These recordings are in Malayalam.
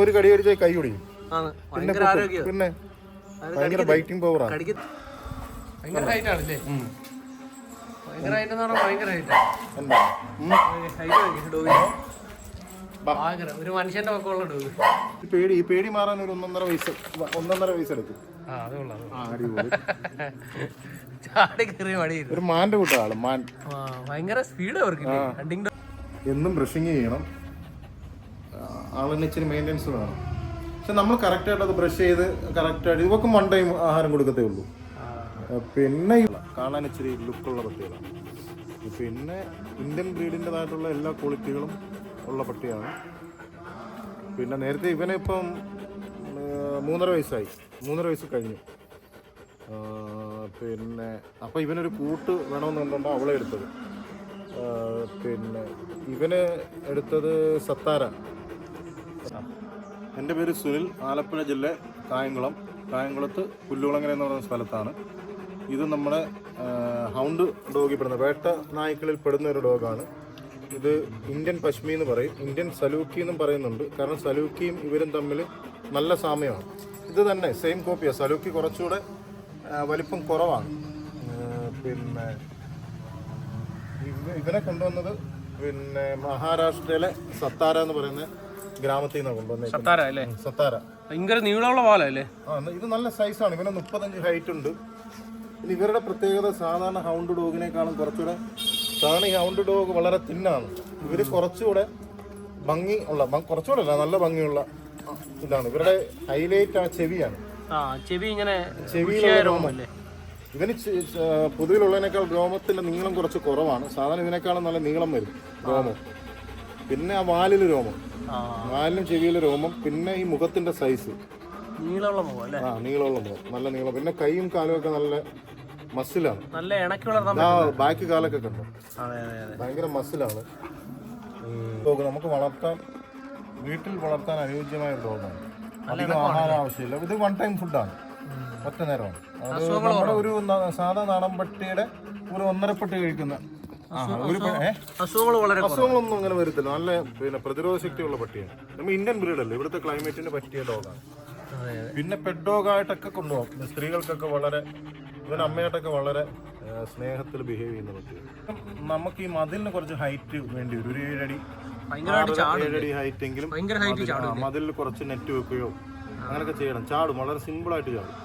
ഒരു കടി കടിച്ചാൽ കൈ ഒടിയും ആണ്. പിന്നെ പിന്നെ ഭയങ്കര ബൈറ്റിംഗ് പവറാണ് കടിക്ക് ഭയങ്കര ഹൈറ്റ് ആണല്ലേ? ഭയങ്കര ഹൈറ്റ് എന്ന് പറഞ്ഞാൽ ഭയങ്കര ഹൈറ്റ് എന്താ? ഉം. Height dog. ഭയങ്കര ഒരു മനുഷ്യന്റെ പക്കമുള്ള ഡോഗ്. ഈ പേടി ഈ പേടി മാറാൻ ഒരു ഒന്നൊന്നര വയസ്സ് ഒന്നൊന്നര വയസ്സെടുക്കും ആ അത് കൊള്ളാം ചാടി ഒരു മാന്റെ കൂട്ടാൾ മാൻ. ആ ഭയങ്കര സ്പീഡ് അവർക്ക്. ഹണ്ടിങ് എന്നും ബ്രഷിങ് ചെയ്യണം. ആളിന് ഇച്ചിരി മെയിന്റെനൻസ് വേണം. പക്ഷെ നമ്മൾ കറക്റ്റായിട്ട് അത് ബ്രഷ് ചെയ്ത് കറക്റ്റായിട്ട് ഇവക്കും വൺ ടൈം ആഹാരം കൊടുക്കത്തേ ഉള്ളൂ. പിന്നെ കാണാൻ ഇച്ചിരി ലുക്കുള്ള പട്ടികളാണ്. പിന്നെ ഇന്ത്യൻ ബ്രീഡിന്റെതായിട്ടുള്ള എല്ലാ ക്വാളിറ്റികളും ഉള്ള പട്ടിയാണ്. പിന്നെ നേരത്തെ ഇവനെ ഇപ്പം മൂന്നര വയസ്സായി. മൂന്നര വയസ്സ് കഴിഞ്ഞു. പിന്നെ അപ്പോൾ ഇവനൊരു കൂട്ട് വേണമെന്നുണ്ടോ അവളെ എടുത്തത്. പിന്നെ ഇവന് എടുത്തത് സത്താര. എന്റെ പേര് സുനിൽ ആലപ്പുഴ ജില്ല കായംകുളം. കായംകുളത്ത് പുല്ലുകുളങ്ങര എന്ന് പറയുന്ന സ്ഥലത്താണ്. ഇത് നമ്മുടെ ഹൗണ്ട് ഡോഗിൽ പെടുന്ന വേട്ട നായ്ക്കളിൽ പെടുന്ന ഒരു ഡോഗാണ്. ഇത് ഇന്ത്യൻ പശ്മി എന്ന് പറയും. ഇന്ത്യൻ സലൂക്കി എന്നും പറയുന്നുണ്ട്. കാരണം സലൂക്കിയും ഇവരും തമ്മിൽ നല്ല സാമ്യമാണ്. ഇത് തന്നെ സെയിം കോപ്പിയാണ് സലൂക്കി കുറച്ചുകൂടെ വലിപ്പം കുറവാണ്. പിന്നെ ഇവ- ഇവനെ കൊണ്ടുവന്നത് പിന്നെ മഹാരാഷ്ട്രയിലെ സത്താര എന്ന് പറയുന്ന ഗ്രാമത്തിൽ നിന്നാണ് കൊണ്ടുവന്നത് സത്താര അല്ലേ? സത്താര. ഭയങ്കര നീളമുള്ള പാലല്ലേ ആ ഇത് നല്ല സൈസാണ്. ഇവന് മുപ്പത്തഞ്ച് ഹൈറ്റ് ഉണ്ട്. പിന്നെ ഇവരുടെ പ്രത്യേകത സാധാരണ ഹൗണ്ട് ഡോഗിനേക്കാളും കുറച്ചുകൂടെ സാധാരണ ഈ ഹൗണ്ട് ഡോഗ് വളരെ തിന്നാണ്. ഇവർ കുറച്ചുകൂടെ ഭംഗി ഉള്ള കുറച്ചുകൂടെ അല്ല നല്ല ഭംഗിയുള്ള ഇതാണ്. ഇവരുടെ ഹൈലൈറ്റ് ആ ചെവിയാണ്. ചെവി ഇങ്ങനെ ഇവന് പൊതുവിലുള്ളതിനേക്കാൾ രോമത്തിന്റെ നീളം കുറച്ച് കുറവാണ്. സാധാരണ ഇതിനേക്കാളും നല്ല നീളം വരും രോമം. പിന്നെ ആ വാലിൽ രോമം. ആ ചെവിയിൽ ചെവിയിലെ രോമം പിന്നെ ഈ മുഖത്തിന്റെ സൈസ് നീളമുള്ള മുഖം അല്ലേ? ആ നീളമുള്ള മുഖം. നല്ല നീളം. പിന്നെ കൈയും കാലും ഒക്കെ നല്ല മസിലാണ് നല്ല ഇണക്കി ആ ബാക്കി കാലൊക്കെ കണ്ടു? ഭയങ്കര മസിലാണ് നമുക്ക് വളർത്താൻ വീട്ടിൽ വളർത്താൻ അനുയോജ്യമായ ഒരു ഡോഗാണ് അധികം ആഹാരം ആവശ്യമില്ല. ഇത് വൺ ടൈം ഫുഡാണ് ഒറ്റ നേരമാണ്. അത് നമ്മുടെ ഒരു സാധാ നാടൻ പട്ടിയുടെ ഒരു ഒന്നര പട്ടി കഴിക്കുന്ന? അസുഖങ്ങൾ വളരെ. അസുഖങ്ങളൊന്നും അങ്ങനെ വരത്തില്ല. നല്ല പിന്നെ പ്രതിരോധ ശക്തിയുള്ള പട്ടിയാണ്. നമ്മൾ ഇന്ത്യൻ ബ്രീഡല്ലേ? ഇവിടുത്തെ ക്ലൈമറ്റിന് പറ്റിയ ഡോഗാണ് പിന്നെ പെറ്റ് ഡോഗായിട്ടൊക്കെ കൊണ്ടുപോകും. സ്ത്രീകൾക്കൊക്കെ വളരെ ഇവൻ അമ്മയായിട്ടൊക്കെ വളരെ സ്നേഹത്തിൽ ബിഹേവ് ചെയ്യുന്ന പട്ടിയാണ്. നമുക്ക് ഈ മതിലിന് കുറച്ച് ഹൈറ്റ് വേണ്ടി വരും. ഒരു ഏഴടി ഏഴടി ഹൈറ്റ് എങ്കിലും ഭയങ്കര ഹൈറ്റ് ചാടും ആ, മതിലിൽ കുറച്ച് നെറ്റ് വെക്കുകയോ അങ്ങനെയൊക്കെ ചെയ്യണം. ചാടും. വളരെ സിമ്പിൾ ആയിട്ട് ചാടും.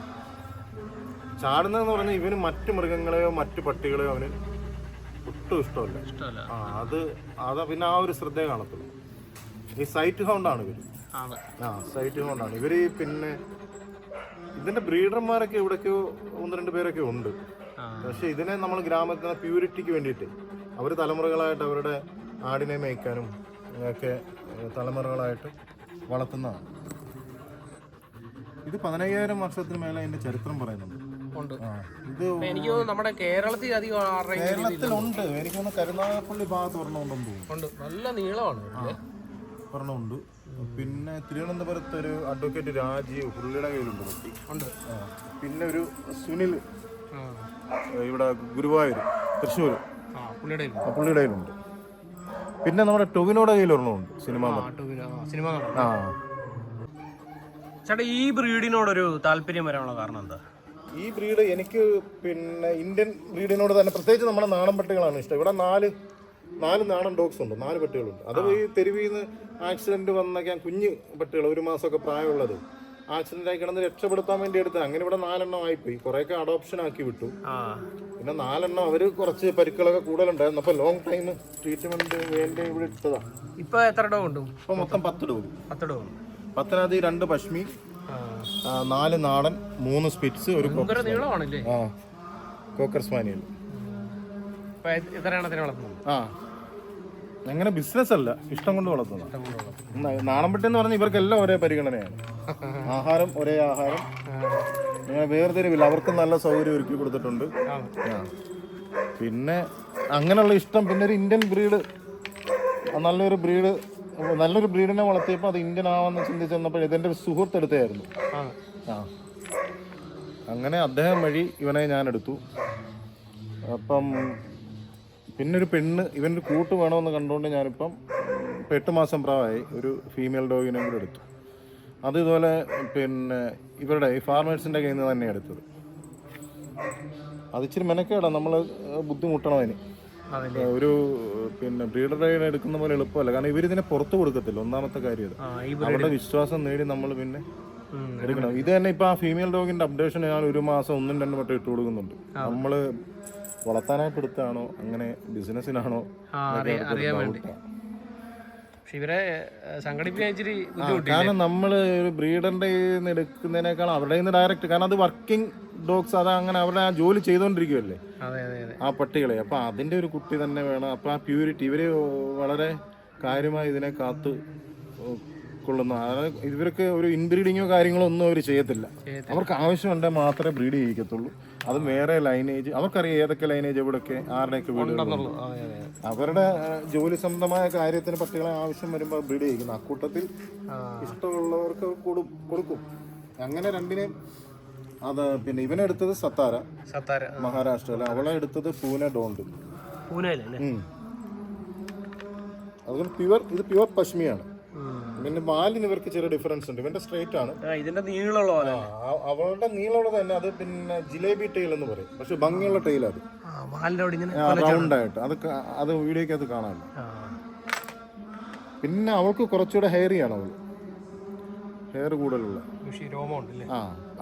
ചാടുന്നതെന്ന് പറഞ്ഞാൽ ഇവന് മറ്റു മൃഗങ്ങളെയോ മറ്റു പട്ടികളെയോ അവന് ഒട്ടും ഇഷ്ടമല്ല. ഇഷ്ടമല്ല. ആ അത് അതാ പിന്നെ ആ ഒരു ശ്രദ്ധ കാണത്തുള്ളൂ. ഈ സൈറ്റ് ഹൗണ്ടാണ് ഇവർ. ആണ് ആ സൈറ്റ് ഹൗണ്ടാണ്. ഇവർ പിന്നെ ഇതിന്റെ ബ്രീഡർമാരൊക്കെ ഇവിടേക്കോ ഒന്ന് രണ്ട് പേരൊക്കെ ഉണ്ട്. പക്ഷെ ഇതിനെ നമ്മൾ ഗ്രാമത്തിന്റെ പ്യൂരിറ്റിക്ക് വേണ്ടിയിട്ട് അവർ തലമുറകളായിട്ട് അവരുടെ ആടിനെ മേയ്ക്കാനും ഒക്കെ തലമുറകളായിട്ട് വളർത്തുന്നതാണ്. ഇത് പതിനയ്യായിരം വർഷത്തിന് മേലെ അതിന്റെ ചരിത്രം പറയുന്നുണ്ട്. ഉണ്ട്. ഇത് എനിക്ക് തോന്നുന്നു നമ്മുടെ കേരളത്തിൽ അധികം. കേരളത്തിലുണ്ട്. എനിക്ക് തോന്നുന്നു കരുനാഗപ്പള്ളി ഭാഗത്ത് ഒരെണ്ണമുണ്ടെന്ന് തോന്നുന്നു. ഉണ്ട്. നല്ല നീളമാണ്. ഒരെണ്ണമുണ്ട്. പിന്നെ തിരുവനന്തപുരത്ത് ഒരു അഡ്വക്കേറ്റ് രാജീവ് പുള്ളിയുടെ കയ്യിലുണ്ട് കുട്ടി. ഉണ്ട്. പിന്നെ ഒരു സുനിൽ ആ. ഇവിടെ ഗുരുവായൂർ തൃശ്ശൂർ. ആ പുള്ളിയുടെ. കയ്യിലുണ്ട്. പിന്നെ നമ്മുടെ ടൊവിനോടെ കയ്യിൽ ഒരെണ്ണമുണ്ട്. സിനിമ ആ, ടൂവിന്, ആ, സിനിമ ആ. ചേട്ടാ ഈ ബ്രീഡിനോടൊരു താല്പര്യം വരാനുള്ള കാരണം എന്താ? ഈ ബ്രീഡ് എനിക്ക് പിന്നെ ഇന്ത്യൻ ബ്രീഡിനോട് തന്നെ പ്രത്യേകിച്ച് നമ്മുടെ നാടൻ പട്ടികളാണ് ഇഷ്ടം. ഇവിടെ നാല് നാല് നാടൻ ഡോഗ്സ് ഉണ്ട് നാല് പട്ടികളുണ്ട്. അത് ഈ തെരുവിൽ നിന്ന് ആക്സിഡന്റ് വന്നൊക്കെ കുഞ്ഞ് പട്ടികൾ ഒരു മാസമൊക്കെ പ്രായമുള്ളത്. ആക്സിഡന്റ് ആയി കിടന്ന് രക്ഷപ്പെടുത്താൻ വേണ്ടി എടുത്ത് അങ്ങനെ ഇവിടെ നാലെണ്ണം ആയിപ്പോയി. കുറെയൊക്കെ അഡോപ്ഷൻ ആക്കി വിട്ടു. പിന്നെ നാലെണ്ണം അവർ കുറച്ച് പരിക്കുകളൊക്കെ കൂടുതലുണ്ടായിരുന്നു. അപ്പൊ ലോങ് ടൈം ട്രീറ്റ്മെന്റ് വേണ്ടി ഇവിടെ ഇട്ടതാ ഇപ്പൊ എത്ര ഡോഗ് ഉണ്ട്? ഇപ്പൊ മൊത്തം പത്ത് ഡോഗ് പത്ത് ഡോഗ് പത്തിനകത്ത് രണ്ട് പശ്മി നാല് നാടൻ മൂന്ന് സ്പിറ്റ്സ് ഒരു ആ കോക്കർ സ്പാനിയൽ. ആ അങ്ങനെ ബിസിനസ് അല്ല ഇഷ്ടം കൊണ്ട് വളർത്തുന്ന. നാണംപെട്ടി എന്ന് പറഞ്ഞാൽ ഇവർക്കെല്ലാം ഒരേ പരിഗണനയാണ്. ആഹാരം ഒരേ ആഹാരം. ഇങ്ങനെ വേർതിരിവില്ല അവർക്ക് നല്ല സൗകര്യം ഒരുക്കി കൊടുത്തിട്ടുണ്ട്. പിന്നെ അങ്ങനെയുള്ള ഇഷ്ടം പിന്നെ ഒരു ഇന്ത്യൻ ബ്രീഡ് നല്ലൊരു ബ്രീഡ് നല്ലൊരു ബ്രീഡിനെ വളർത്തിയപ്പോൾ അത് ഇന്ത്യൻ ആവാന്ന് ചിന്തിച്ച് വന്നപ്പോൾ ഇതെന്റെ ഒരു സുഹൃത്ത് എടുത്തായിരുന്നു ആ. അങ്ങനെ അദ്ദേഹം വഴി ഇവനെ ഞാൻ എടുത്തു. അപ്പം പിന്നെ ഒരു പെണ്ണ് ഇവനൊരു കൂട്ട് വേണമെന്ന് കണ്ടുകൊണ്ട് ഞാനിപ്പം എട്ട് മാസം പ്രായമായി ഒരു ഫീമെയിൽ ഡോഗിനെ കൂടെ എടുത്തു. അത് ഇതുപോലെ പിന്നെ ഇവരുടെ ഈ ഫാർമേഴ്സിന്റെ കയ്യിൽ നിന്ന് തന്നെ എടുത്തത്. അതിച്ചിരി മെനക്കേടാണ് മെനക്കേടാ നമ്മൾ ബുദ്ധിമുട്ടണം അതിന് ഒരു പിന്നെ ബ്രീഡറുടെ എടുക്കുന്ന പോലെ എളുപ്പമല്ല. കാരണം ഇവരിതിനെ പുറത്തു കൊടുക്കത്തില്ല ഒന്നാമത്തെ കാര്യം അവരുടെ വിശ്വാസം നേടി നമ്മൾ പിന്നെ എടുക്കണം. ഇത് തന്നെ ഇപ്പൊ ആ ഫീമെയിൽ ഡോഗിന്റെ അപ്ഡേഷൻ ഞാൻ ഒരു മാസം ഒന്നും രണ്ടും വട്ടം ഇട്ട് കൊടുക്കുന്നുണ്ട്. നമ്മൾ വളർത്താനായിട്ട് എടുത്താണോ അങ്ങനെ ബിസിനസ്സിനാണോ അറിയാൻ വേണ്ടി. പക്ഷെ ഇവരെ സംഘടിപ്പിക്കാൻ ഇച്ചിരി കാരണം നമ്മൾ ഒരു ബ്രീഡറിന്റെ നിന്ന് എടുക്കുന്നതിനേക്കാൾ അവരുടെ നിന്ന് ഡയറക്റ്റ് കാരണം അത് വർക്കിംഗ് ഡോഗ്സ് അത് അങ്ങനെ അവരുടെ ആ ജോലി ചെയ്തുകൊണ്ടിരിക്കുമല്ലേ അതെ ആ പട്ടികളെ. അപ്പൊ അതിന്റെ ഒരു കുട്ടി തന്നെ വേണം. അപ്പൊ ആ പ്യൂരിറ്റി ഇവർ വളരെ കാര്യമായി ഇതിനെ കാത്ത് കൊള്ളുന്ന അതായത് ഇവർക്ക് ഒരു ഇൻബ്രീഡിങ്ങോ കാര്യങ്ങളോ ഒന്നും അവർ ചെയ്യത്തില്ല. അവർക്ക് ആവശ്യമുണ്ടെങ്കിൽ മാത്രമേ ബ്രീഡ് ചെയ്യിക്കത്തുള്ളൂ. അത് വേറെ ലൈനേജ് അവർക്കറിയാം ഏതൊക്കെ ലൈനേജ് എവിടെയൊക്കെ ആരുടെയൊക്കെ വീടുകളുള്ളൂ. അവരുടെ ജോലി സംബന്ധമായ കാര്യത്തിന് പട്ടികളെ ആവശ്യം വരുമ്പോൾ ബ്രീഡ് ചെയ്യിക്കുന്നു. അക്കൂട്ടത്തിൽ ഇഷ്ടമുള്ളവർക്ക് കൊടുക്കും. അങ്ങനെ രണ്ടിനെയും അത് പിന്നെ ഇവനെടുത്തത് സത്താര. സത്താര മഹാരാഷ്ട്രയിൽ അവളെ എടുത്തത് പൂനെ ഡോണ്ട്. പൂനെ. അതുകൊണ്ട് പ്യുവർ ഇത് പ്യുവർ പശ്മിയാണ്. പിന്നെ വാലിന് ഇവർക്ക് ചെറിയ ഡിഫറൻസ് ഉണ്ട്. ഇവന്റെ സ്ട്രേറ്റ് ആണ്. ഇതിന്റെ നീളമുള്ള അവളുടെ നീളമുള്ളത് തന്നെ. അത് പിന്നെ ജിലേബി ടൈൽ എന്ന് പറയും. പക്ഷെ ഭംഗിയുള്ള ടൈൽ അത്. റൗണ്ട് ആയിട്ട്. അത് അത് വീഡിയോക്ക് അത് കാണാമല്ലോ പിന്നെ അവൾക്ക് കുറച്ചുകൂടെ ഹെയറി ആണ് അവൾ. ഹെയർ കൂടുതലുള്ള. ആ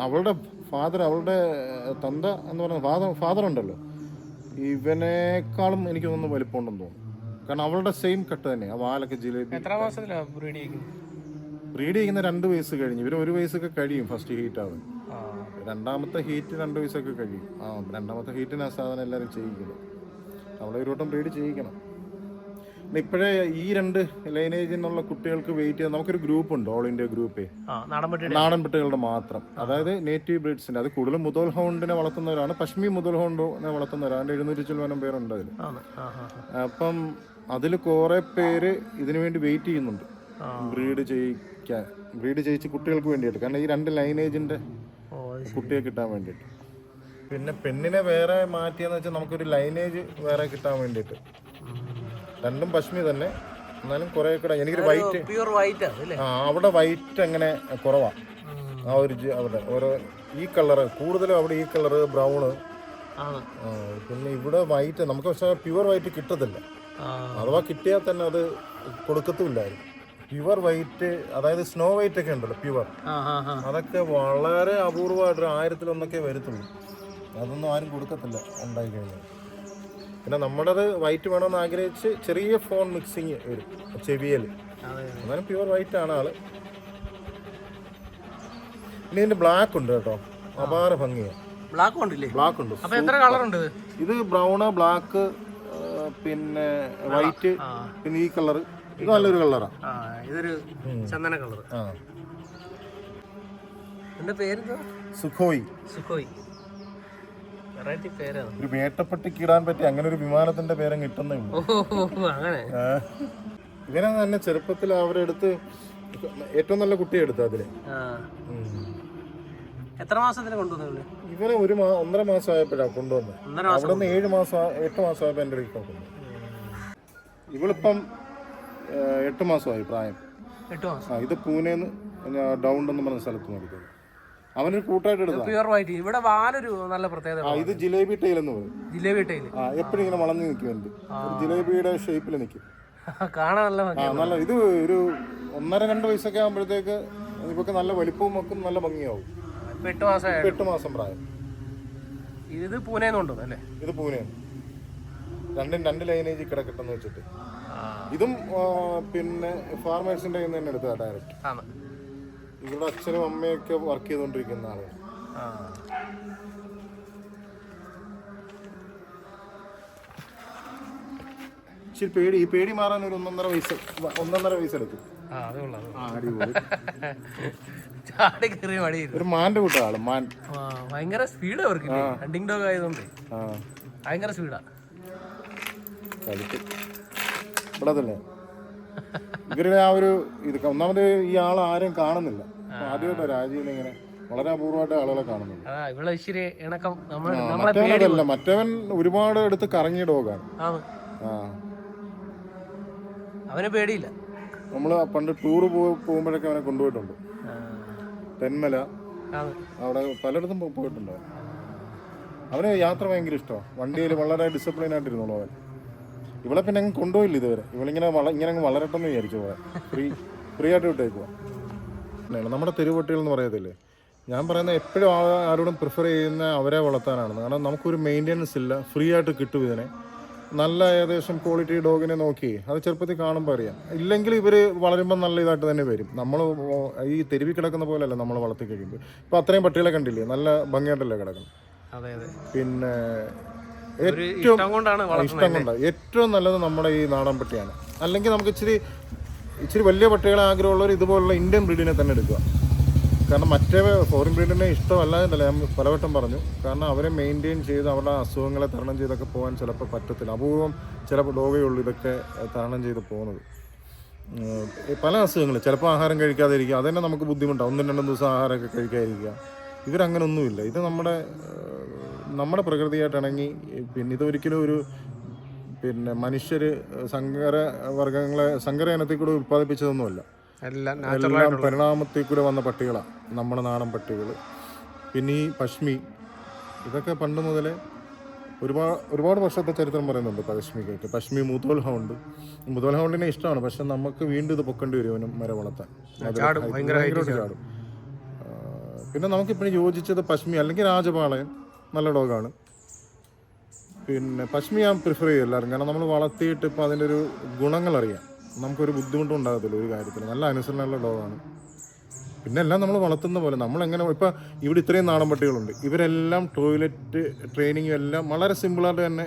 അവളുടെ ഫാദർ അവളുടെ തന്ത എന്ന് പറയുന്ന ഫാദർ ഫാദർ ഉണ്ടല്ലോ. ഇവനേക്കാളും എനിക്ക് തോന്നുന്നു വലിപ്പമുണ്ടെന്ന് തോന്നുന്നു. കാരണം അവളുടെ സെയിം കട്ട് തന്നെ. ആ വാലൊക്കെ ജിലേബി. എത്ര ബ്രീഡ് ചെയ്യുന്നത് ബ്രീഡ് ചെയ്യുന്ന രണ്ട് വയസ്സ് കഴിഞ്ഞ്. ഇവർ ഒരു വയസ്സൊക്കെ കഴിയും ഫസ്റ്റ് ഹീറ്റ് ആവും രണ്ടാമത്തെ ഹീറ്റ് രണ്ട് വയസ്സൊക്കെ കഴിയും. ആ രണ്ടാമത്തെ ഹീറ്റിന് ആ സാധനം എല്ലാവരും ചെയ്യിക്കണം. അവളെ ഒരു വട്ടം ബ്രീഡ് ചെയ്യിക്കണം. ഇപ്പോഴേ ഈ രണ്ട് ലൈനേജിൽ നിന്നുള്ള കുട്ടികൾക്ക് വെയിറ്റ് ചെയ്യാൻ നമുക്കൊരു ഗ്രൂപ്പ് ഉണ്ട്. ഓൾ ഇന്ത്യ ഗ്രൂപ്പേ നാടൻ പട്ടിയുടെ. മാത്രം. അതായത് നേറ്റീവ് ബ്രീഡ്സിന്റെ അത് കൂടുതലും മുതൽ ഹൗണ്ടിനെ വളർത്തുന്നവരാണ്. പശ്മി മുതൽ ഹൗണ്ടിനെ വളർത്തുന്നവരാണ്. എഴുന്നൂറ്റി ചിലവനം പേരുണ്ട് അതിൽ. അപ്പം അതിൽ കുറെ പേര് ഇതിനു വേണ്ടി വെയിറ്റ് ചെയ്യുന്നുണ്ട്. ബ്രീഡ് ചെയ്യിക്കാൻ. ബ്രീഡ് ചെയ്യിച്ച് കുട്ടികൾക്ക് വേണ്ടിയിട്ട്. കാരണം ഈ രണ്ട് ലൈനേജിന്റെ കുട്ടിയെ കിട്ടാൻ വേണ്ടിയിട്ട്. പിന്നെ പെണ്ണിനെ വേറെ മാറ്റിയെന്ന് വെച്ചാൽ നമുക്കൊരു ലൈനേജ് വേറെ കിട്ടാൻ വേണ്ടിയിട്ട്. രണ്ടും പശ്മി തന്നെ. എന്നാലും കുറെ കൂടെ എനിക്കൊരു വൈറ്റ് പ്യൂർ വൈറ്റ് അല്ലേ? ആ അവിടെ വൈറ്റ് അങ്ങനെ കുറവാ. ആ ഒരു അവിടെ ഓരോ ഈ കളറ് കൂടുതലും അവിടെ ഈ കളറ് ബ്രൗണ് ആണ്. പിന്നെ ഇവിടെ വൈറ്റ് നമുക്ക് പക്ഷേ പ്യുവർ വൈറ്റ് കിട്ടത്തില്ല. അഥവാ കിട്ടിയാൽ തന്നെ അത് കൊടുക്കത്തുമില്ലായിരുന്നു. പ്യുവർ വൈറ്റ് അതായത് സ്നോ വൈറ്റ് ഒക്കെ ഉണ്ടല്ലോ പ്യുവർ അതൊക്കെ വളരെ അപൂർവമായിട്ട് ആയിരത്തിലൊന്നൊക്കെ വരത്തുള്ളൂ. അതൊന്നും ആരും കൊടുക്കത്തില്ല ഉണ്ടായി കഴിഞ്ഞാൽ. പിന്നെ നമ്മുടേത് വൈറ്റ് വേണമെന്ന് ആഗ്രഹിച്ച് ചെറിയ ഫോൺ മിക്സിങ് വരും. ചെവിയൽ എന്നാലും പ്യുവർ വൈറ്റ് ആണ് ആൾ. പിന്നെ ഇതിന്റെ ബ്ലാക്ക് ഉണ്ട് കേട്ടോ. അപാര ഭംഗിയാണ് ബ്ലാക്ക് ഉണ്ടല്ലേ? ബ്ലാക്ക് ഉണ്ട്. ഉണ്ട് ഇത്? ബ്രൗണ് ബ്ലാക്ക് പിന്നെ വൈറ്റ് പിന്നെ ഈ കളർ ഇത് നല്ലൊരു കളറാണ് ഇതൊരു ചന്ദന കളർ എന്റെ പേരെന്താ സുഖോയ്. സുഖോയ്. ഒരു വേട്ടപ്പെട്ടിക്ക് ഇടാൻ പറ്റി അങ്ങനെ ഒരു വിമാനത്തിന്റെ പേരും കിട്ടുന്നേ അങ്ങനെ. ഇവനെ തന്നെ ചെറുപ്പത്തിൽ അവരെടുത്ത് ഏറ്റവും നല്ല കുട്ടിയെ എടുത്തു അതിൽ. എത്ര മാസത്തിന് കൊണ്ടുവന്നു ഇവരെ ഒരു ഒന്നര മാസമായപ്പോഴാണ് കൊണ്ടുവന്നത്. അവിടെ നിന്ന് ഏഴ് മാസം എട്ട് മാസം ആയപ്പോൾ എന്റെ അടുത്ത് കൊണ്ടുവന്നു. ഇവളിപ്പം എട്ട് മാസമായി പ്രായം. എട്ട് മാസം. ആ ഇത് പൂനെന്ന് ഡൗൺ എന്ന് പറഞ്ഞ സ്ഥലത്ത് എടുത്തത്. അവനൊരു കൂട്ടായിട്ട് ഇവിടെ വാലൊരു നല്ല പ്രത്യേകത ഇത് ജിലേബി ടൈൽ എന്ന് പറയും. ജിലേബി ടൈൽ ആ എപ്പോഴും ഇങ്ങനെ വളഞ്ഞു നിൽക്കുന്നുണ്ട്. ജിലേബിയുടെ ഷേപ്പിൽ നിൽക്കും. കാണാൻ നല്ല നല്ല ഇത് ഒരു ഒന്നര രണ്ട് വയസ്സൊക്കെ ആകുമ്പോഴത്തേക്ക് ഇവക്ക് നല്ല വലിപ്പവും ഒക്കെ നല്ല ഭംഗിയാവും. എട്ട് മാസമായി? എട്ട് മാസം പ്രായം. ഇത് പൂനെന്ന് കൊണ്ടുവന്നു അല്ലേ? ഇത് പൂനെയാണ്. രണ്ടും രണ്ട് ലൈനേജ് കിടക്കട്ടെന്ന് വെച്ചിട്ട്. ഇതും പിന്നെ ഫാർമേഴ്സിന്റെ കയ്യിൽ നിന്ന് തന്നെ എടുത്തതാ ഡയറക്റ്റ് ആണ് ഇവിടെ അച്ഛനും അമ്മയൊക്കെ വർക്ക് ചെയ്തുകൊണ്ടിരിക്കുന്ന ആളുകൾ ഇച്ചിരി പേടി ഈ പേടി മാറാൻ ഒരു ഒന്നൊന്നര വയസ്സ് ഒന്നൊന്നര വയസ്സെടുക്കും. ആ അത് കൊള്ളാം ആ അടിപൊളി. ചാടി കയറിയ മടിയിരുന്നു ഒരു മാന്റെ കൂട്ടാൾ മാൻ. ഭയങ്കര സ്പീഡ് അവർക്ക് ഹണ്ടിങ് ഡോഗ് ആയതുകൊണ്ട്. ഭയങ്കര സ്പീഡാ കഴുത്ത് ഇവിടെ തന്നെ ഇവരുടെ ആ ഒരു ഇത് ഒന്നാമത് ഈ ആൾ ആരും കാണുന്നില്ല. ആദ്യമായിട്ടാണ് രാജീവിനെ ഇങ്ങനെ വളരെ അപൂർവമായിട്ട് ആളുകളെ കാണുന്നുണ്ട്. നമ്മളെ മറ്റവൻ ഒരുപാട് എടുത്ത് കറങ്ങിയ ഡോഗാണ് അവന് പേടിയില്ല. നമ്മൾ പണ്ട് ടൂർ പോകുമ്പോഴൊക്കെ അവനെ കൊണ്ടുപോയിട്ടുണ്ട്. തെന്മല. അവിടെ പലയിടത്തും പോയിട്ടുണ്ടോ? അവന് യാത്ര ഭയങ്കര ഇഷ്ടമാണ് വണ്ടിയിൽ വളരെ ഡിസിപ്ലിൻ ആയിട്ടിരുന്നോളൂ അവൻ. ഇവളെ പിന്നെ അങ്ങ് കൊണ്ടുപോയില്ല ഇതുവരെ? ഇവളിങ്ങനെ വള ഇങ്ങനെ അങ്ങ് വളരട്ടെന്ന് വിചാരിച്ചു പോകാൻ ഫ്രീ ഫ്രീ ആയിട്ട് വിട്ടേക്കുക നമ്മുടെ തെരുവട്ടികൾ എന്ന് പറയത്തില്ലേ? ഞാൻ പറയുന്ന എപ്പോഴും ആ- ആരോടും പ്രിഫർ ചെയ്യുന്ന അവരെ വളർത്താനാണ്. കാരണം നമുക്കൊരു മെയിന്റെനൻസ് ഇല്ല. ഫ്രീ ആയിട്ട് കിട്ടും ഇതിനെ. നല്ല ഏകദേശം ക്വാളിറ്റി ഡോഗിനെ നോക്കി അത് ചെറുപ്പത്തിൽ കാണുമ്പോൾ അറിയാം. ഇല്ലെങ്കിൽ ഇവർ വളരുമ്പോൾ നല്ല ഇതായിട്ട് തന്നെ വരും. നമ്മൾ ഈ തെരുവി കിടക്കുന്ന പോലെയല്ല നമ്മൾ വളർത്തി കഴിയുമ്പോൾ ഇപ്പോൾ അത്രയും പട്ടികളെ കണ്ടില്ലേ? നല്ല ഭംഗിയായിട്ടല്ലേ കിടക്കുന്നത് പിന്നെ ഏറ്റവും ഇഷ്ടം കൊണ്ടാണ് കൊണ്ട്. ഏറ്റവും നല്ലത് നമ്മുടെ ഈ നാടൻ പട്ടിയാണ്. അല്ലെങ്കിൽ നമുക്ക് ഇച്ചിരി ഇച്ചിരി വലിയ പട്ടികളെ ആഗ്രഹമുള്ളവർ ഇതുപോലുള്ള ഇന്ത്യൻ ബ്രീഡിനെ തന്നെ എടുക്കുക. കാരണം മറ്റേ ഫോറിൻ ബ്രീഡിനെ ഇഷ്ടമല്ല ഞാൻ പലവട്ടം പറഞ്ഞു. കാരണം അവരെ മെയിന്റെയിൻ ചെയ്ത് അവരുടെ അസുഖങ്ങളെ തരണം ചെയ്തൊക്കെ പോകാൻ ചിലപ്പോൾ പറ്റത്തില്ല. അപൂർവം ചിലപ്പോൾ ഡോഗയുള്ളൂ ഇതൊക്കെ തരണം ചെയ്ത് പോകുന്നത്. പല അസുഖങ്ങൾ. ചിലപ്പോൾ ആഹാരം കഴിക്കാതെ ഇരിക്കുക അതന്നെ നമുക്ക് ബുദ്ധിമുട്ടാണ് ഒന്നും രണ്ടും ദിവസം ആഹാരമൊക്കെ കഴിക്കാതിരിക്കുക. ഇവരങ്ങനെ ഒന്നുമില്ല ഇത് നമ്മുടെ നമ്മുടെ പ്രകൃതിയായിട്ട് ഇണങ്ങി പിന്നെ ഇതൊരിക്കലും ഒരു പിന്നെ മനുഷ്യർ സങ്കര വർഗങ്ങളെ സങ്കര ഇനത്തിൽ കൂടെ ഉൽപ്പാദിപ്പിച്ചതൊന്നുമല്ല. എല്ലാം എല്ലാം പരിണാമത്തിൽ കൂടെ വന്ന പട്ടികളാണ് നമ്മുടെ നാടൻ പട്ടികൾ. പിന്നെ ഈ പശ്മി ഇതൊക്കെ പണ്ട് മുതലേ ഒരുപാട് ഒരുപാട് വർഷത്തെ ചരിത്രം പറയുന്നുണ്ട് പശ്മിക്കൊക്കെ പശ്മി മുതോൽ ഹൗണ്ട്. മുതോൽ ഹൗണ്ടിനെ ഇഷ്ടമാണ് പക്ഷെ നമുക്ക് വീണ്ടും ഇത് പൊക്കേണ്ടി വരും അവനും മര വളർത്താൻ. ചാടും, പിന്നെ നമുക്കിപ്പോഴും യോജിച്ചത് പശ്മി അല്ലെങ്കിൽ രാജപാളയം നല്ല ഡോഗാണ്. പിന്നെ പശ്മി ഞാൻ പ്രിഫർ ചെയ്യും എല്ലാവരും കാരണം നമ്മൾ വളർത്തിയിട്ട് ഇപ്പോൾ അതിന്റെ ഒരു ഗുണങ്ങൾ അറിയാം നമുക്കൊരു ബുദ്ധിമുട്ടും ഉണ്ടാകത്തില്ല ഒരു കാര്യത്തിൽ നല്ല അനുസരണമുള്ള ഡോഗാണ്. പിന്നെ എല്ലാം നമ്മൾ വളർത്തുന്ന പോലെ നമ്മളെങ്ങനെ ഇപ്പം ഇവിടെ ഇത്രയും നാടൻ പട്ടികളുണ്ട്. ഇവരെല്ലാം ടോയ്ലറ്റ് ട്രെയിനിങ്ങും എല്ലാം വളരെ സിമ്പിളായിട്ട് തന്നെ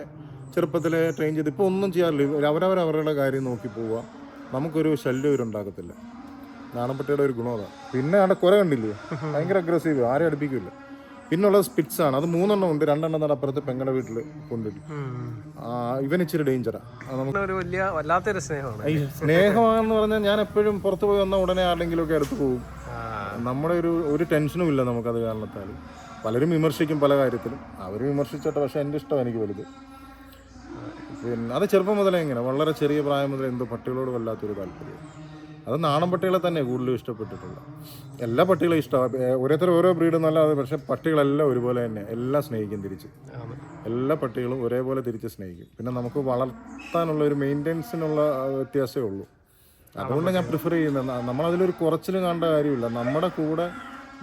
ചെറുപ്പത്തിൽ ട്രെയിൻ ചെയ്ത് ഇപ്പോൾ ഒന്നും ചെയ്യാറില്ല. അവരവരവരുടെ കാര്യം നോക്കി പോവുക നമുക്കൊരു ശല്യം ഇവരുണ്ടാക്കത്തില്ല നാടൻ പട്ടിയുടെ ഒരു ഗുണം അതാണ് പിന്നെ അവിടെ കുറെ കണ്ടില്ലേ? ഭയങ്കര അഗ്രസീവ് ആരും അടുപ്പിക്കില്ല. പിന്നുള്ളത് സ്പിറ്റ്സ് ആണ്. അത് മൂന്നെണ്ണം ഉണ്ട്. രണ്ടെണ്ണം തന്നെ അപ്പുറത്ത് പെങ്ങളുടെ വീട്ടിൽ കൊണ്ടുവരും. ആ, ഇവൻ ഇച്ചിരി വല്ലാത്തൊരു സ്നേഹമാണ്. ഈ സ്നേഹമാണെന്ന് പറഞ്ഞാൽ ഞാൻ എപ്പോഴും പുറത്തു പോയി വന്ന ഉടനെ ആരുടെങ്കിലും ഒക്കെ അടുത്ത് പോകും. നമ്മുടെ ഒരു ഒരു ടെൻഷനും ഇല്ല നമുക്കത് കാരണത്താൽ പലരും വിമർശിക്കും പല കാര്യത്തിലും. അവർ വിമർശിച്ചോട്ടെ പക്ഷെ എന്റെ ഇഷ്ടം എനിക്ക് വലുത്. പിന്നെ അത് ചെറുപ്പം മുതലേ ഇങ്ങനെ. വളരെ ചെറിയ പ്രായം മുതലേ എന്തോ പട്ടികളോട് വല്ലാത്തൊരു താല്പര്യം. അത് നാടൻ പട്ടികളെ തന്നെ കൂടുതലും ഇഷ്ടപ്പെട്ടിട്ടുള്ളത് എല്ലാ പട്ടികളും ഇഷ്ടമാണ് ഓരോരുത്തർ ഓരോ ബ്രീഡ് നല്ലത് പക്ഷേ പട്ടികളെല്ലാം ഒരുപോലെ തന്നെ. എല്ലാം സ്നേഹിക്കും തിരിച്ച്. എല്ലാ പട്ടികളും ഒരേപോലെ തിരിച്ച് സ്നേഹിക്കും. പിന്നെ നമുക്ക് വളർത്താനുള്ള ഒരു മെയിന്റെനൻസിനുള്ള വ്യത്യാസമേ ഉള്ളൂ. അതുകൊണ്ട് ഞാൻ പ്രിഫർ ചെയ്യുന്നത് നമ്മളതിലൊരു കുറച്ചിലും കാണേണ്ട കാര്യമില്ല. നമ്മുടെ കൂടെ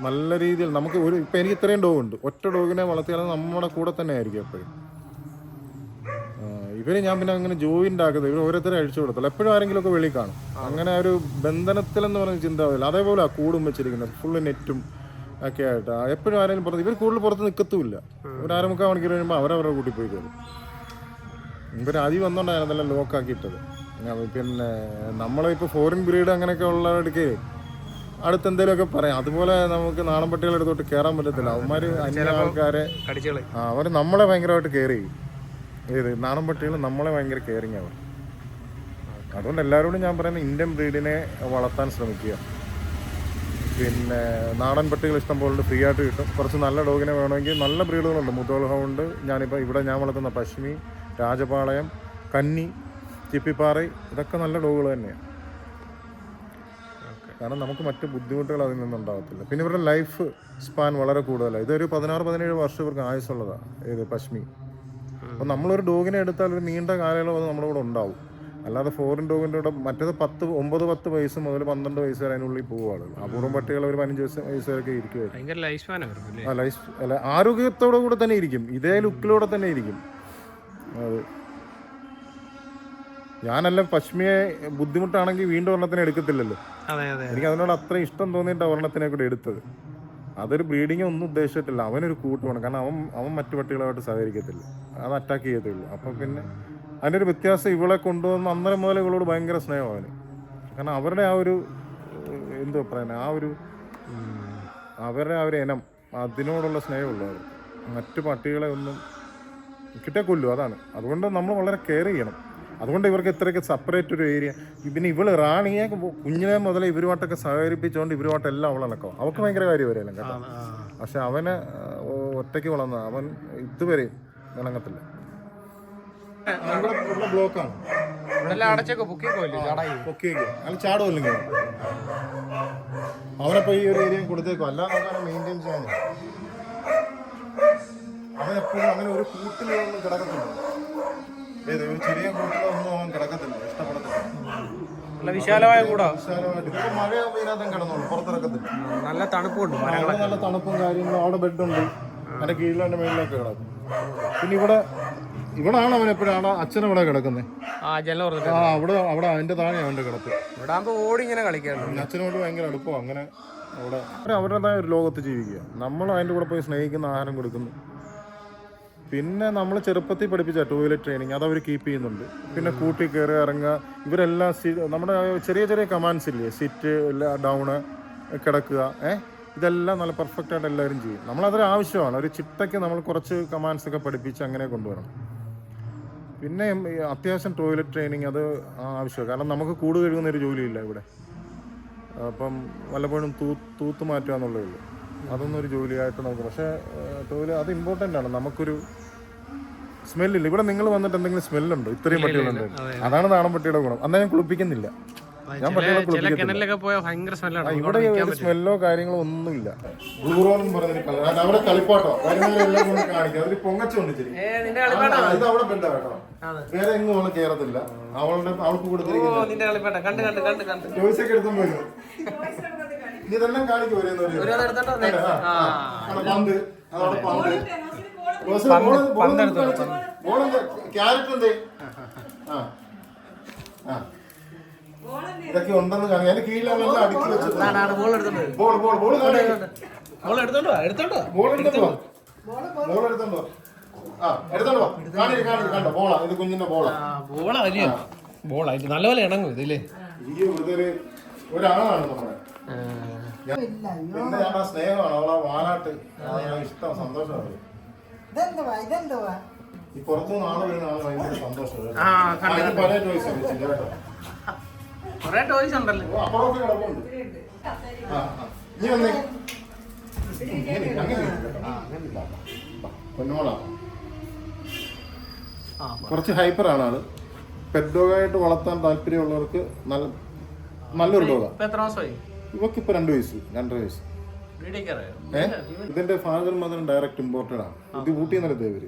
നല്ല രീതിയിൽ നമുക്ക് ഒരു ഇപ്പം എനിക്ക് ഇത്രയും ഡോഗ് ഉണ്ട്. ഒറ്റ ഡോഗിനെ വളർത്തിയാലും നമ്മുടെ കൂടെ തന്നെ ആയിരിക്കും എപ്പോഴും. ഇവർ ഞാൻ പിന്നെ അങ്ങനെ ജോയിന്റ് ആക്കുന്നത് ഇവർ ഓരോരുത്തരെ അഴിച്ചു കൊടുത്തല്ലോ എപ്പോഴും ആരെങ്കിലും ഒക്കെ വെളിയിൽ കാണും. അങ്ങനെ ഒരു ബന്ധനത്തിലെന്ന് പറഞ്ഞ ചിന്താവില്ല അതേപോലെ ആ കൂടും വെച്ചിരിക്കുന്നത് ഫുള്ള് നെറ്റും ഒക്കെ ആയിട്ട്. എപ്പോഴും ആരെങ്കിലും പുറത്ത് ഇവർ കൂടുതൽ പുറത്ത് നിൽക്കത്തുമില്ല ഒരു അരമുക്കാൽ മണിക്കൂർ കഴിയുമ്പോൾ അവരവരുടെ കൂട്ടി പോയി കയറും. ഇവർ ആദ്യം വന്നോണ്ടാണ് നല്ല ലോക്കാക്കിയിട്ടത് പിന്നെ നമ്മളിപ്പോൾ ഫോറിൻ ബ്രീഡ് അങ്ങനെയൊക്കെ ഉള്ളവർക്ക് അടുത്ത് എന്തെങ്കിലുമൊക്കെ പറയാം. അതുപോലെ നമുക്ക് നാടൻ പട്ടികളുടെ അടുത്തോട്ട് കയറാൻ പറ്റത്തില്ല. അവന്മാർ അന്യ ആൾക്കാരെ അവർ നമ്മളെ ഭയങ്കരമായിട്ട് കയറി ചെയ്യും ഏത്? നാടൻ പട്ടികൾ നമ്മളെ ഭയങ്കര കെയറിങ് ആവും അതുകൊണ്ട് എല്ലാവരോടും ഞാൻ പറയുന്നത് ഇന്ത്യൻ ബ്രീഡിനെ വളർത്താൻ ശ്രമിക്കുക. പിന്നെ നാടൻ പട്ടികൾ ഇഷ്ടം പോലെ ഫ്രീ ആയിട്ട് കിട്ടും. കുറച്ച് നല്ല ഡോഗിനെ വേണമെങ്കിൽ നല്ല ബ്രീഡുകളുണ്ട്. മുത്തോൾ ഹൗണ്ട് ഞാനിപ്പോൾ ഇവിടെ ഞാൻ വളർത്തുന്ന പശ്മി രാജപാളയം കന്നി ചിപ്പിപ്പാറ ഇതൊക്കെ നല്ല ഡോഗുകൾ തന്നെയാണ് കാരണം നമുക്ക് മറ്റ് ബുദ്ധിമുട്ടുകൾ അതിൽ നിന്നുണ്ടാകത്തില്ല പിന്നെ ഇവരുടെ ലൈഫ് സ്പാൻ വളരെ കൂടുതലാണ് ഇതൊരു പതിനാറ് പതിനേഴ് വർഷം ഇവർക്ക് ആയുസുള്ളതാണ് ഏത്? പശ്മി അപ്പോൾ നമ്മളൊരു ഡോഗിനെ എടുത്താൽ ഒരു നീണ്ട കാലയളവ് അത് നമ്മുടെ കൂടെ ഉണ്ടാവും. അല്ലാതെ ഫോറിൻ ഡോഗിന്റെ കൂടെ മറ്റേത് പത്ത് ഒമ്പത് പത്ത് വയസ്സ് മുതൽ പന്ത്രണ്ട് വയസ്സ് വരെ അതിനുള്ളിൽ പോവുകയാണ്. അപൂർവം പട്ടികൾ ഒരു പതിനഞ്ച് വയസ്സ് വയസ്സ് വരെയൊക്കെ അവർക്ക് ആ ലൈഫ് അല്ല ആരോഗ്യത്തോടു കൂടെ തന്നെ ഇരിക്കും. ഇതേ ലുക്കിലൂടെ തന്നെ ഇരിക്കും. അത് ഞാനല്ല പശ്മിയെ ബുദ്ധിമുട്ടാണെങ്കിൽ വീണ്ടും ഒരെണ്ണത്തിന് എടുക്കത്തില്ലല്ലോ. എനിക്ക് അതിനോട് അത്ര ഇഷ്ടം തോന്നിയിട്ട് ഒരെണ്ണത്തിനെ കൂടെ എടുത്തത്. അതൊരു ബ്രീഡിങ് ഒന്നും ഉദ്ദേശിച്ചിട്ടില്ല. അവനൊരു കൂട്ട് വേണം. കാരണം അവൻ അവൻ മറ്റു പട്ടികളുമായിട്ട് സഹകരിക്കത്തില്ല. അത് അറ്റാക്ക് ചെയ്യത്തുള്ളൂ. അപ്പം പിന്നെ അതിന്റെ ഒരു വ്യത്യാസം ഇവളെ കൊണ്ടുവന്ന് അന്നേരം മുതൽ ഇവളോട് ഭയങ്കര സ്നേഹം അവന്. കാരണം അവരുടെ ആ ഒരു എന്തോ പറയുന്നത് ആ ഒരു അവരുടെ ആ ഒരു ഇനം അതിനോടുള്ള സ്നേഹമുള്ളൂ അവർ മറ്റു പട്ടികളെ ഒന്നും കിട്ടിയ കൊല്ലു. അതാണ്. അതുകൊണ്ട് നമ്മൾ വളരെ കെയർ ചെയ്യണം. അതുകൊണ്ട് ഇവർക്ക് ഇത്രയൊക്കെ സെപ്പറേറ്റ് ഒരു ഏരിയ പിന്നെ ഇവൾ റാണിയെ കുഞ്ഞിനെ മുതലേ ഇവരുമായിട്ടൊക്കെ സഹകരിപ്പിച്ചുകൊണ്ട് ഇവരുമായിട്ട് എല്ലാം അവളണക്കാം അവൾക്ക് ഭയങ്കര കാര്യം വരെയല്ലേ കേട്ടോ. പക്ഷെ അവന് ഒറ്റയ്ക്ക് വളർന്ന അവൻ ഇതുവരെ ഇണങ്ങത്തില്ല ബ്ലോക്കാണ് അവനപ്പോ ഈ ഒരു ഏരിയ കൊടുത്തേക്കോ. അല്ലാതെ നമുക്ക് മെയിന്റെയിൻ ചെയ്യാനില്ല. അവനെപ്പോഴും അങ്ങനെ ഒരു കൂട്ടിലൊന്നും കിടക്കത്തില്ല. ഏത്? ഒരു ചെറിയ കൂട്ടിലൊന്നും അവൻ കിടക്കത്തില്ല. ഇഷ്ടപ്പെടത്തില്ല. നല്ല വിശാലമായ കൂടാ. വിശാലമായിട്ട് ഇതിപ്പോ മഴയാകുമ്പോൾ ഇതിനകത്തും കിടന്നോളൂ. പുറത്തിറക്കത്തില്ല. നല്ല തണുപ്പുണ്ട് അവിടെ നല്ല തണുപ്പും കാര്യങ്ങളും. അവിടെ ബെഡുണ്ട്. അതിന്റെ കീഴിലും അതിന്റെ മേളിലൊക്കെ കിടക്കും. പിന്നെ ഇവിടെ ഇവിടാണ് അവൻ എപ്പോഴും. അവിടെ അച്ഛൻ ഇവിടെ കിടക്കുന്നത് ആ ജനൽ ആ അവിടെ അവിടെ അതിന്റെ താഴെ അവന്റെ കിടപ്പ്. ഇവിടെ ആകുമ്പോ ഓടി ഇങ്ങനെ കളിക്കാറുണ്ട് അച്ഛനോട് ഭയങ്കര എളുപ്പം അങ്ങനെ അവിടെ അവരുടേതായ ഒരു ലോകത്ത് ജീവിക്കുക. നമ്മൾ അതിന്റെ കൂടെ പോയി സ്നേഹിക്കുന്ന ആഹാരം കൊടുക്കുന്നു. പിന്നെ നമ്മൾ ചെറുപ്പത്തിൽ പഠിപ്പിച്ച ടോയ്ലറ്റ് ട്രെയിനിങ് അത് അവർ കീപ്പ് ചെയ്യുന്നുണ്ട്. പിന്നെ കൂട്ടി കയറി ഇറങ്ങുക ഇവരെല്ലാം നമ്മുടെ ചെറിയ ചെറിയ കമാൻഡ്സ് ഇല്ലേ? സിറ്റ് ഡൗണ് കിടക്കുക ഏ? ഇതെല്ലാം നല്ല പെർഫെക്റ്റ് ആയിട്ട് എല്ലാവരും ചെയ്യും. നമ്മളതൊരു ആവശ്യമാണ്. ഒരു ചിട്ടയ്ക്ക് നമ്മൾ കുറച്ച് കമാൻഡ്സ് ഒക്കെ പഠിപ്പിച്ച് അങ്ങനെ കൊണ്ടുവരണം. പിന്നെ അത്യാവശ്യം ടോയ്ലറ്റ് ട്രെയിനിങ് അത് ആവശ്യമാണ്. കാരണം നമുക്ക് കൂട് കഴുകുന്ന ഒരു ജോലിയില്ല ഇവിടെ. അപ്പം വല്ലപ്പോഴും തൂ തൂത്ത് മാറ്റുക എന്നുള്ളതേ ഉള്ളൂ. അതൊന്നും ഒരു ജോലിയായിട്ട് നമുക്ക് പക്ഷേ ടോയ്ലറ്റ് അത് ഇമ്പോർട്ടന്റ് ആണ്. നമുക്കൊരു സ്മെല്ലില്ല. ഇവിടെ നിങ്ങൾ വന്നിട്ട് എന്തെങ്കിലും സ്മെല്ലുണ്ടോ? ഇത്രയും പട്ടികളുണ്ട് അതാണ് നാടൻ പട്ടിയുടെ ഗുണം. അന്നാ ഞാൻ കുളിപ്പിക്കുന്നില്ല. ഞാൻ പട്ടികളെ ചില കുളിപ്പിക്കത്തില്ല. കിണലിലൊക്കെ ഭയങ്കര സ്മെല്ലാണ് ഇവിടെ ഒരു സ്മെല്ലോ കാര്യങ്ങളോ ഒന്നുമില്ല. ബ്ലൂറോന്നും അത് അവിടെ കളിപ്പാട്ടോ? വരുന്നവരെല്ലാം കൊണ്ട് കാണിക്കും. അതൊരു പൊങ്ങച്ചുണ്ട് ശരി നിന്റെ ഇത് അവിടെ ബെഡാ കേട്ടോ. വേറെ എങ്ങും അവൾ കേറത്തില്ല. അവളുടെ അവൾക്ക് കൊടുത്തിരിക്കുന്നു നിന്റെ കളിപ്പാട്ട? കണ്ട് കണ്ട് കണ്ട് കണ്ട്. ചോയ്സ് ഒക്കെ എടുത്തും വരും നീ ഇതെല്ലാം കാണിക്കും പന്ത് പന്ത്? ക്യാരറ്റ് എന്തേ? ഇതൊക്കെ ഉണ്ടെന്ന് കാണാം അതിന്റെ കീഴിലെല്ലാം അടുക്കി വെച്ചിട്ടുണ്ട് ബോൾ എടുത്തോണ്ട് ബോൾ ബോൾ ബോൾ ബോൾ എടുത്തോണ്ടോ എടുത്തോണ്ടോ ബോൾ എടുത്തോ ബോൾ എടുത്തോ ആ കണ്ടോ? ബോളാ. ഇത് കുഞ്ഞിന്റെ ബോളാ. ബോളാ വലിയ. നല്ലപോലെ ഇണങ്ങും ഇതില്ലേ ഈ ഒരു ഒരാളാണ് നമ്മുടെ. പിന്നെ ഞാൻ ആ സ്നേഹമാണ്. അവളെ വാലാട്ട് ഇഷ്ടം. സന്തോഷമാണ്. ഇതെന്തുവാ ഇതെന്തുവാ ഈ പുറത്തുനിന്ന് ആൾ വരുന്ന ആൾ ഭയങ്കര സന്തോഷമാണ് ഇത് ചോയ്സ് വെച്ചില്ല കേട്ടോ. കൊറേ ടോയ്സ് ഉണ്ടല്ലോ. അപ്പുറമൊക്കെ കിടപ്പുണ്ട്. നീ വന്നേ. കുറച്ച് ഹൈപ്പർ ആണ് ആൾ. പെറ്റ് ഡോഗായിട്ട് വളർത്താൻ താല്പര്യമുള്ളവർക്ക് നല്ല നല്ലൊരു ഡോഗാ എത്ര മാസമായി? ഇവക്ക് ഇപ്പൊ രണ്ട് വയസ്സ് രണ്ടര വയസ്സ്. ഇതിന്റെ ഫാദർ മദർ ഡയറക്റ്റ് ഇമ്പോർട്ടഡ് ആണ്. ഇത് ഊട്ടി നിലത്തെ ഇവർ?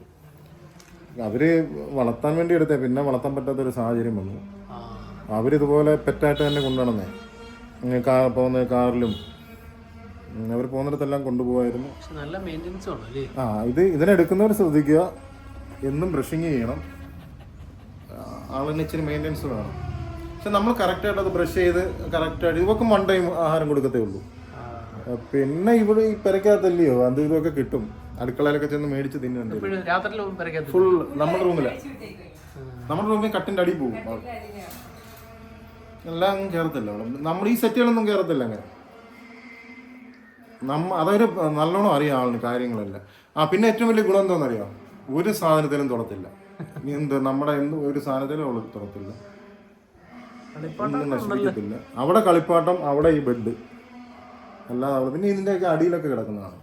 അവർ വളർത്താൻ വേണ്ടി എടുത്തേ പിന്നെ വളർത്താൻ പറ്റാത്ത ഒരു സാഹചര്യം വന്നു. അവരിതുപോലെ പെറ്റായിട്ട് തന്നെ കൊണ്ടുവന്നേ. കാ പോകുന്ന കാറിലും അവർ പോകുന്നിടത്തെല്ലാം കൊണ്ടുപോകായിരുന്നു ആ ഇത് ഇതിനെടുക്കുന്നവർ ശ്രദ്ധിക്കുക. എന്നും ബ്രഷിങ് ചെയ്യണം. ആളിന് ഇച്ചിരി മെയിന്റെനൻസ് വേണം. പക്ഷെ നമ്മൾ കറക്റ്റായിട്ട് അത് ബ്രഷ് ചെയ്ത് കറക്റ്റായിട്ട് ഇവക്കും വൺ ടൈം ആഹാരം കൊടുക്കത്തേ ഉള്ളൂ. പിന്നെ ഇവിടെ ഈ പെരക്കകത്തല്ലയോ? അത് ഇതൊക്കെ കിട്ടും. അടുക്കളയിലൊക്കെ ചെന്ന് മേടിച്ച് തിന്നുന്നുണ്ട് പെരക്കത്ത് ഫുൾ നമ്മുടെ റൂമില നമ്മുടെ റൂമിൽ കട്ടിന്റെ അടി പോകും. എല്ലാം അങ്ങ് കയറത്തില്ല അവിടെ. നമ്മുടെ ഈ സെറ്റുകളൊന്നും കയറത്തില്ല അങ്ങനെ. നമ്മ അതൊരു നല്ലോണം അറിയാം ആളിന് കാര്യങ്ങളെല്ലാം. ആ പിന്നെ ഏറ്റവും വലിയ ഗുണം എന്താണെന്നറിയാം? ഒരു സാധനത്തിലും തുറത്തില്ല ഇനി എന്ത് നമ്മുടെ എന്ത് ഒരു സാധനത്തിലും അവൾ തുറത്തില്ല ഒന്നും നശിപ്പിക്കത്തില്ല. അവിടെ കളിപ്പാട്ടം അവിടെ ഈ ബെഡ് അല്ലാതെ അവിടെ പിന്നെ ഇതിന്റെയൊക്കെ അടിയിലൊക്കെ കിടക്കുന്നതാണ്.